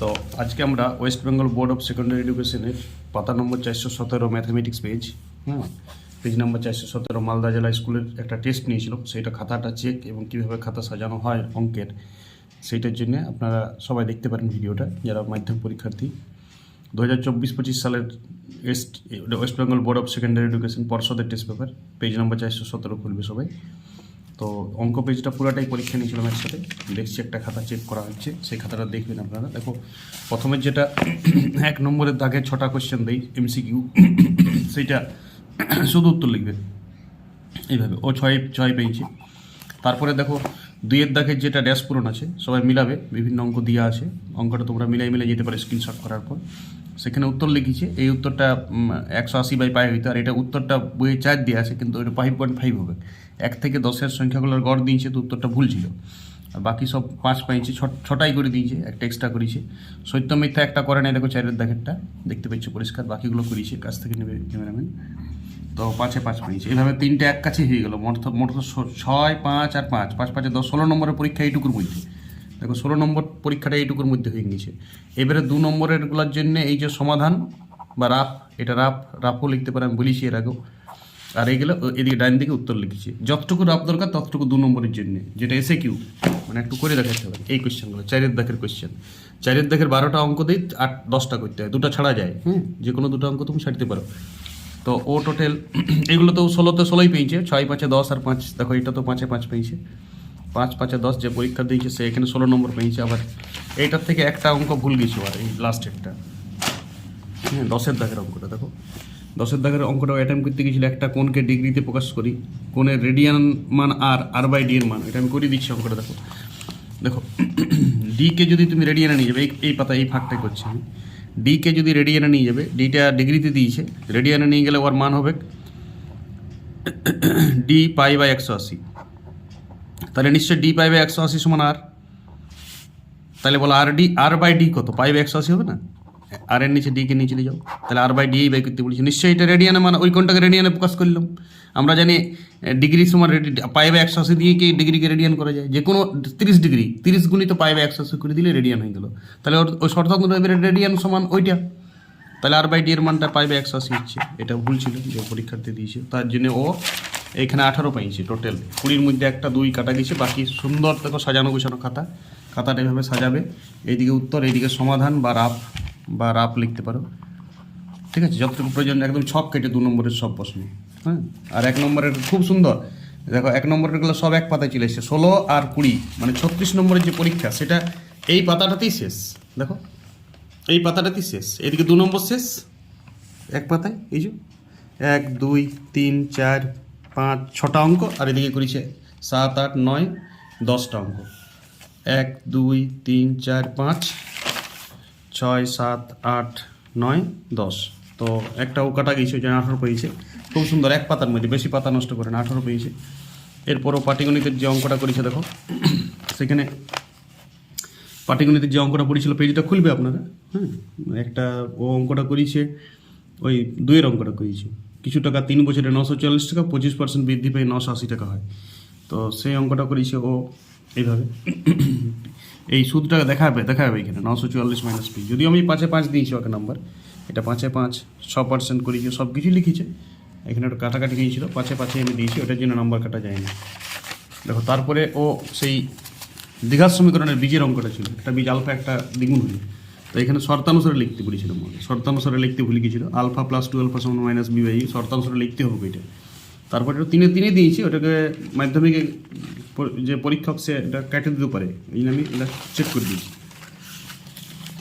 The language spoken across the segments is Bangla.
তো আজকে আমরা West Bengal board of secondary এডুকেশনের পাতা নম্বর চারশো সতেরো ম্যাথামেটিক্স পেজ হ্যাঁ পেজ নম্বর চারশো সতেরো মালদা জেলা স্কুলের একটা টেস্ট নিয়েছিলাম সেইটা খাতাটা চেক এবং কীভাবে খাতা সাজানো হয় অঙ্কের, সেইটার জন্য আপনারা সবাই দেখতে পারেন ভিডিওটা, যারা মাধ্যমিক পরীক্ষার্থী। দু হাজার চব্বিশ পঁচিশ সালের এস্ট West Bengal board of secondary education পর্ষদের টেস্ট পেপার পেজ নম্বর চারশো সতেরো খুলবে সবাই। তো অঙ্ক পেজটা পুরোটাই পরীক্ষা নিয়েছিলাম একসাথে। দেখছি একটা খাতা চেক করা হচ্ছে, সেই খাতাটা দেখবেন আপনারা। দেখো, প্রথমে যেটা এক নম্বরের দাগে ছটা কোশ্চেন দেই এমসিকিউ সেইটা শুধু উত্তর লিখবেন এইভাবে, ও ছয় ছয় পেয়েছে। তারপরে দেখো, দুইয়ের দাগের যেটা ড্যাশ পূরণ আছে, সবাই মিলাবে, বিভিন্ন অঙ্ক দেওয়া আছে। অঙ্কটা তোমরা মিলাই মিলাই যেতে পারে স্ক্রিনশট করার পর। সেখানে উত্তর লিখেছে, এই উত্তরটা একশো আশি বাই পাই হইতো, আর এটা উত্তরটা বইয়ে চার দিয়ে আছে, কিন্তু এটা ফাইভ পয়েন্ট ফাইভ হবে। এক থেকে দশের সংখ্যাগুলোর গড় দিয়েছে তো উত্তরটা ভুল ছিল। আর বাকি সব পাঁচ পাইছে ছটাই করে দিয়েছে, একটা এক্সট্রা করেছে। সত্য মিথ্যা একটা করে নাই, দেখো চারের দাগেরটা দেখতে পাচ্ছ পরিষ্কার, বাকিগুলো করেছে, কাছ থেকে নেবে ক্যামেরাম্যান তো পাঁচে পাঁচ পেয়েছে এইভাবে তিনটে এক কাছে হয়ে গেল, মোট মোট ছয়, পাঁচ আর পাঁচ। পাঁচ পাঁচে দশ, ষোলো নম্বরের পরীক্ষা এইটুকুর মধ্যে। দেখো ষোলো নম্বর পরীক্ষাটা এইটুকুর মধ্যে হয়ে গিয়েছে। এবারে দু নম্বরেরগুলোর জন্য এই যে সমাধান বা রাফ, এটা রাফ, রাফও লিখতে পারে, আমি বলেছি এর আগেও। আর এইগুলো এদিকে ডাইন দিকে উত্তর লিখেছি। যতটুকু রাফ দরকার ততটুকু দু নম্বরের জন্য। যেটা এসে কিউ মানে একটু করে দেখাতে হবে। এই কোয়েশ্চেনগুলো চারের দাগের কোয়েশ্চেন চারের দাগের বারোটা অঙ্ক দিই আট দশটা করতে হয়। দুটো ছাড়া যায়। হ্যাঁ যে কোনো দুটো অঙ্ক তুমি ছাড়তে পারো। তো ও টোটাল এগুলো তো ষোলোতে ষোলোই পেয়েছে। ছয় পাঁচে দশ আর পাঁচ দেখো এটা তো পাঁচে পাঁচ পেয়েছে। পাঁচ পাঁচে দশ যে পরীক্ষা দিয়েছে সে এখানে ষোলো নম্বর পেয়েছে। আবার এইটার থেকে একটা অঙ্ক ভুল গেছে আর এই লাস্টেরটা হ্যাঁ দশের দাগের অঙ্কটা দেখো। দশের দাগের অঙ্কটা অ্যাটেম্প করতে গেছিল একটা কোনকে ডিগ্রিতে প্রকাশ করি, কোনের রেডিয়ান মান আর আর বাই ডি এর মান, এটা আমি করে দিচ্ছি অঙ্কটা, দেখো। দেখো ডিকে যদি তুমি রেডিয়ানে নিয়ে যাবে, এই এই পাতা, এই ফাঁকটাই করছি আমি। ডিকে যদি রেডিয়ানে নিয়ে যাবে ডিটা ডিগ্রিতে দিয়েছে রেডিয়ানে নিয়ে গেলে ওর মান হবে ডি পাই বাই একশো আশি। তাহলে নিশ্চয়ই ডি পাই বাই একশো আশি সমান আর তাহলে বলো আর ডি আর বাই ডি কত? পাই বাই একশো আশি হবে না? আর এর নিচে ডিকে নিয়ে চলে যাও। তাহলে আর বাই ডি বাই করতে বলেছি। নিশ্চয়ই এটা রেডিয়ানে মানে ওই কোনটাকে রেডিয়ানে প্রকাশ করলাম। আমরা জানি ডিগ্রি সমান রেডি পাই বাই একশো আশি দিয়ে কি ডিগ্রিকে রেডিয়ান করা যায়? যে কোনো তিরিশ ডিগ্রি তিরিশ গুণিত পাই বাই একশো আশি করে দিলে রেডিয়ান হয়ে গেল। তাহলে ওর ওই এবারে রেডিয়ান সমান ওইটা। তাহলে আর বাই ডি এর মানটা পাই একশো আশি হচ্ছে। এটা ভুল ছিল, যে পরীক্ষার্থী দিয়েছে। তার জন্য ও এখানে আঠারো পাইছে টোটাল কুড়ির মধ্যে একটা, দুই কাটা গেছে বাকি সুন্দর দেখো সাজানো গোছানো খাতা। খাতাটা এভাবে সাজাবে। এইদিকে উত্তর, এইদিকে সমাধান বা রাপ বা রাপ লিখতে পারো। ঠিক আছে, যতটুকু প্রয়োজন, একদম ছক কেটে দু নম্বরের সব প্রশ্ন। হ্যাঁ? আর এক নম্বরের খুব সুন্দর। দেখো, এক নম্বরেরগুলো সব এক পাতায় চলে এসছে। ষোলো আর কুড়ি মানে ছত্রিশ নম্বরের যে পরীক্ষা, সেটা এই পাতাটাতেই শেষ। দেখো, এই পাতাটাতেই শেষ। এদিকে দু নম্বর শেষ। এক পাতায়, এই যে। এক, দুই, তিন, চার, পাঁচ, ছটা অঙ্ক, আর এদিকে করেছে সাত, আট, নয়, দশটা অঙ্ক। এক, দুই, তিন, চার, পাঁচ ছয়, সাত, আট, নয়, দশ। তো একটা ও কাটা গেছে ওই জন্য আঠারো পেয়েছে। খুব সুন্দর, এক পাতার মধ্যে, বেশি পাতা নষ্ট করে না, আঠারো পেয়েছে। এরপরও পাটিগণিতের যে অঙ্কটা করেছে, দেখো, সেখানে পাটিগণিতের যে অঙ্কটা পড়েছিল, পেজটা খুলবে আপনারা? হ্যাঁ একটা ও অঙ্কটা করেছে, ওই দুইয়ের অঙ্কটা করেছে। কিছু টাকা তিন বছরে নশো চল্লিশ টাকা, পঁচিশ পার্সেন্ট বৃদ্ধি পেয়ে নশো আশি টাকা হয়। তো সেই অঙ্কটা করেছে ও, এইভাবে। এই সুদটা দেখাবে দেখাবে এখানে, নশো চুয়াল্লিশ মাইনাস পি যদিও আমি পাঁচে পাঁচ দিয়েছি ওকে নাম্বার এটা পাঁচে পাঁচ, ছ পার্সেন্ট করেছে, সব কিছুই লিখেছে। এখানে একটা কাটাকাটি নিয়েছিল পাঁচে পাঁচে আমি দিয়েছি, ওটার জন্য নাম্বার কাটা যায়নি। দেখো, তারপরে ও সেই দীঘার সমীকরণের বীজের অঙ্কটা ছিল, একটা বীজ আলফা, একটা দ্বিগুণ হলো। তো এখানে শর্তানুসারে লিখতে বলেছিলাম শর্তানুসারে লিখতে ভুলে গেছিল, আলফা প্লাস টু আলফা সমান মাইনাস বি বাই শর্তানুসারে লিখতে হবে এটা। তারপরে তিনে তিনে দিয়েছি, ওটাকে মাধ্যমিকে যে পরীক্ষক সে এটা কেটে দিতে পারে এই আমি এটা চেক করে দিয়েছি।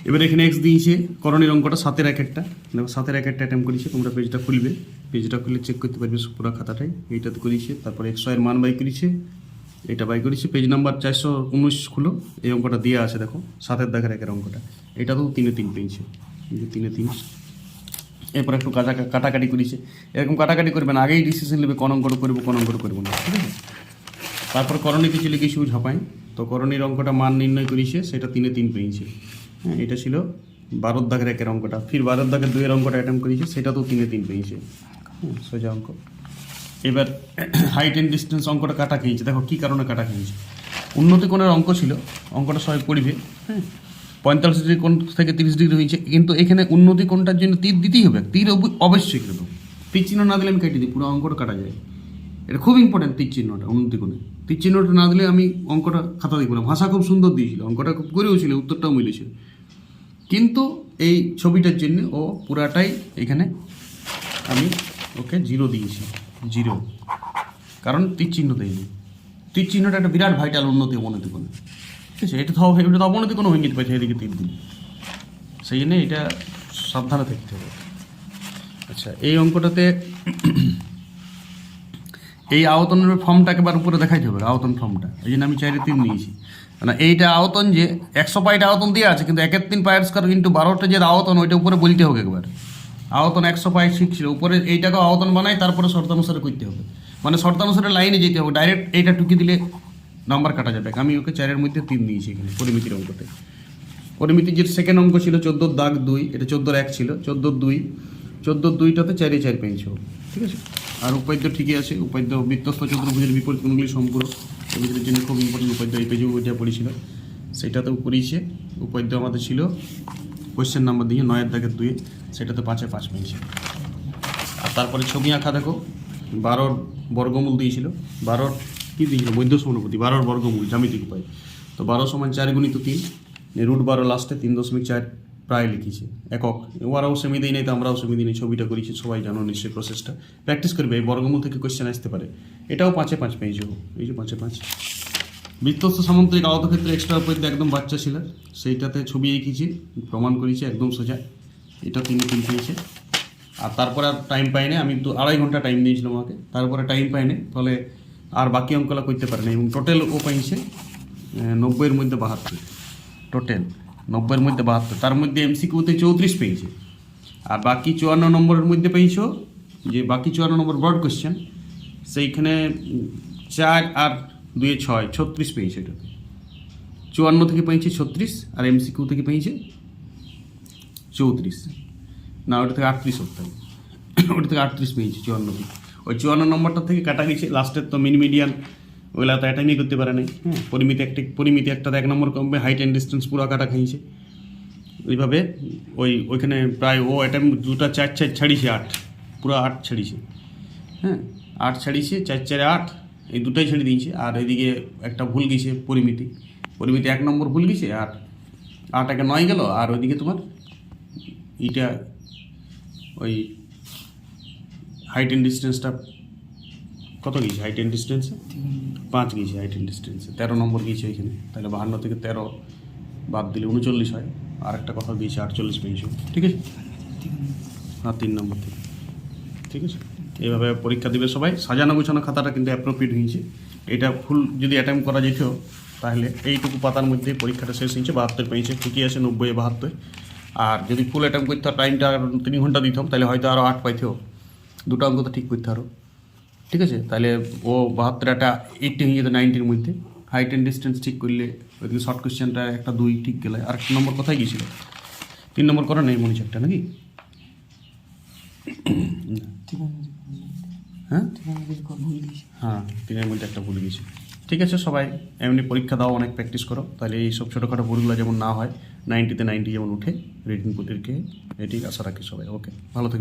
এবার এখানে এক্স দিয়েছে, করণীর অঙ্কটা সাতের এক একটা। দেখো, সাতের এক একটা অ্যাটেম্প করেছে, তোমরা পেজটা খুলবে। পেজটা খুলে চেক করতে পারবে পুরো খাতাটাই এইটাতে করেছে, তারপরে একশো এর মান বাই করেছে, এটা বাই করেছে। পেজ নাম্বার চারশো উনিশ খুলো, এই অঙ্কটা দিয়ে আছে, দেখো, সাতের দাগের একের অঙ্কটা। এটা তো তিনে তিন পেয়েছে। তিনে তিন। এরপর একটু কাটা কাটাকাটি করেছে। এরকম কাটাকাটি করবেন আগেই ডিসিশন নেবে কোন অঙ্কটা করব, কোন অঙ্কটা করব না, ঠিক আছে? তারপর করণীতে চলে গেছি ঝাপাই তো করণীর অঙ্কটা মান নির্ণয় করেছে সেটা তিনে তিন পেয়েছে হ্যাঁ এটা ছিল বারোর দাগের একের অঙ্কটা। ফির বারোর দাগের দুইয়ের অঙ্কটা অ্যাটেম্প করেছে সেটা তো তিনে তিন পেয়েছে হ্যাঁ সোজা অঙ্ক। এবার হাইট অ্যান্ড ডিস্টেন্স অঙ্কটা কাটা খেয়েছে। দেখো কী কারণে কাটা খেয়েছে। উন্নতি কোণের অঙ্ক ছিল, অঙ্কটা সবাই পড়িবে হ্যাঁ পঁয়তাল্লিশ ডিগ্রি কোণ থেকে তিরিশ ডিগ্রি হয়েছে। কিন্তু এখানে উন্নতি কোণটার জন্য তীর দিতেই হবে। তীর অব- অবশ্যই কিন্তু তীর চিহ্ন না দিলে আমি কেটে দিই, পুরো অঙ্কটা কাটা যায়। এটা খুব ইম্পর্টেন্ট তীর চিহ্নটা, উন্নতি কোণে। তীর চিহ্নটা না দিলে আমি অঙ্কটা খাতা দিব না। ভাষা খুব সুন্দর দিয়েছিল, অঙ্কটা খুব করেও ছিল, উত্তরটাও মিলেছিল কিন্তু এই ছবিটার জন্য ও পুরাটাই এখানে আমি ওকে জিরো দিয়েছি, জিরো। কারণ তীর চিহ্ন দেয়নি। তীর চিহ্নটা একটা বিরাট ভাইটাল উন্নতি অবনতি কোনো ঠিক আছে, এটা তো এটা তো অবনতি কোনো ভেঙে পাইছে এদিকে তীর দিন। সেই জন্য এটা সাবধানে থাকতে হবে। আচ্ছা এই অঙ্কটাতে এই আয়তনের ফর্মটা একেবারে উপরে দেখাইতে হবে আয়তন ফর্মটা। এই জন্য আমি চাইরে তিন নিয়েছি। মানে এইটা আয়তন যে, একশো পাইটা আয়তন দিয়ে আছে, কিন্তু একের তিন পায়ের স্কোয়ার কিন্তু বারোটা যে আয়তন ওইটা উপরে বলতে হবে একবার। আয়তন একশো পাই ঠিক ছিল, উপরে এইটাকে আয়তন বানাই, তারপরে শর্তানুসারে করতে হবে। মানে শর্তানুসারে লাইনে যেতে হবে ডাইরেক্ট এইটা টুকি দিলে নাম্বার কাটা যাবে। আমি ওকে চারের মধ্যে তিন দিয়েছি এখানে, পরিমিতির অঙ্কতে। পরিমিতির যে সেকেন্ড অঙ্ক ছিল, চোদ্দোর দাগ দুই, এটা চোদ্দোর এক ছিল, চোদ্দোর দুই, চোদ্দোর দুইটাতে চারে চার পেয়েছে। ঠিক আছে? আর উপাদ্য ঠিকই আছে। উপাদ্য বৃত্তস্থ চতুর্ভুজের বিপরীত কোনগুলি সম্পূরক এগুলির জন্য খুব ইম্পর্টেন্ট উপাদ্য এই পেজেও ওইটা পড়েছিল। সেটাতেও করিয়েছে উপাদ্য আমাদের ছিল কোয়েশ্চেন নাম্বার দিয়ে নয়ের দাগের দুয়ে। সেটাতে পাঁচে পাঁচ পেয়েছে আর তারপরে ছবি আঁকা দেখো। বারোর বর্গমূল দিয়েছিল। বারোর কী দিয়েছিল? বৈদ্য সমানুপতি। বারোর বর্গমূল, জ্যামিতিক উপায়। তো বারো সমান চার গুণিত তিন। রুট বারো লাস্টে তিন দশমিক চার। প্রায় লিখেছে। একক। ওরাও সেমি দিই নাই, তো আমরাও সেমি দিই ছবিটা করেছি, সবাই জানো নিশ্চয়ই প্রসেসটা প্র্যাকটিস করবে, এই বর্গমূল থেকে কোয়েশ্চেন আসতে পারে। এটাও পাঁচে পাঁচ পেয়েছে। এই যে পাঁচে পাঁচ। বৃত্তস্থ সামুদ্রিক আহতক্ষেত্রে এক্সট্রা উপাদ্য একদম বাচ্চা ছিল, সেইটাতে ছবি এঁকেছি, প্রমাণ করেছি, একদম সোজা। এটা তিনি তিন পেয়েছে। আর তারপরে আর টাইম পাইনি, আমি তো আড়াই ঘণ্টা টাইম দিয়েছিলাম আমাকে। তারপরে টাইম পাইনি, ফলে আর বাকি অঙ্কলা করতে পারেনি এবং টোটাল ও পাইছে নব্বইয়ের মধ্যে বাহাত্তর। টোটাল নব্বইয়ের মধ্যে বাহাত্তর। তার মধ্যে এমসিকিউতে চৌত্রিশ পেয়েছে। আর বাকি চুয়ান্ন নম্বরের মধ্যে পেয়েছ, যে বাকি চুয়ান্ন নম্বর ব্রড কোশ্চেন সেইখানে চার আর দুয়ে ছয়, ছত্রিশ পেয়েছে এটাতে। চুয়ান্ন থেকে পেয়েছে ছত্রিশ, আর এমসিকিউ থেকে পেয়েছে চৌত্রিশ। না, ওটা থেকে আটত্রিশ হতে হবে। ওটা থেকে আটত্রিশ পেয়েছে চুয়ান্ন থেকে। ওই চুয়ান্ন নম্বরটা থেকে কাটা গেছে লাস্টের তো মিন মিডিয়ান ওগুলা তো অ্যাটাইমই করতে পারে নাই। হ্যাঁ পরিমিতি একটা পরিমিতি একটা এক নম্বর কমবে হাইট অ্যান্ড ডিস্টেন্স পুরো কাটা খাইছে। এইভাবে ওই ওইখানে প্রায় ও অ্যাটাইম দুটা চার চার ছাড়িছে আট পুরো আট ছাড়িছে। হ্যাঁ আট ছাড়িছে চার চারে আট এই দুটাই ছেড়ে দিয়েছে। আর এদিকে একটা ভুল গেছে পরিমিতি। পরিমিতি এক নম্বর ভুল গেছে আর আট একে নয় গেল আর ওইদিকে তোমার এটা ওই হাইট অ্যান্ড ডিস্টেন্সটা কত গিয়েছে? হাইট অ্যান্ড ডিস্টেন্সে পাঁচ গিয়েছে হাইট অ্যান্ড ডিস্টেন্সে তেরো নম্বর গিয়েছে ওইখানে। তাহলে বাহান্ন থেকে তেরো বাদ দিলে উনচল্লিশ হয়। আর একটা কথা দিয়েছে আটচল্লিশ পেয়েছে ঠিক আছে? হ্যাঁ তিন নম্বর থেকে। ঠিক আছে? এইভাবে পরীক্ষা দিবে সবাই। সাজানো গুছানো খাতাটা কিন্তু অ্যাপ্রোপ্রিয়েট হয়েছে। এটা ফুল যদি অ্যাটেম্প করা যেত তাহলে এইটুকু পাতার মধ্যে পরীক্ষাটা শেষ হয়েছে। বাহাত্তর পেয়েছে। ঠিকই আছে নব্বই বাহাত্তর। আর যদি ফুল অ্যাটেম্প করতে টাইমটা আর তিন ঘণ্টা দিতাম তাহলে হয়তো আরও আট পাইতেও দুটো অঙ্ক তো ঠিক করতে আরও ঠিক আছে? তাহলে ও বাহাত্তর একটা এইটটি হয়ে যেত নাইনটির মধ্যে। হাইট অ্যান্ড ডিস্টেন্স ঠিক করলে ওইদিকে শর্ট কোয়েশ্চেনটা একটা দুই ঠিক গেলে। আর একটা নম্বর কোথায় গিয়েছিল? তিন নম্বর করা নেই মনে একটা, নাকি? হ্যাঁ? হ্যাঁ তিনের মধ্যে একটা ভুল গেছি ঠিক আছে সবাই, এমনি পরীক্ষা দাও, অনেক প্র্যাকটিস করো। তাহলে এই সব ছোটোখাটো ভুলগুলো যেমন না হয় নাইনটিতে নাইনটি যেমন উঠে রিটিং পরীক্ষায় এটি আশা রাখি সবাই। ওকে ভালো থাকবে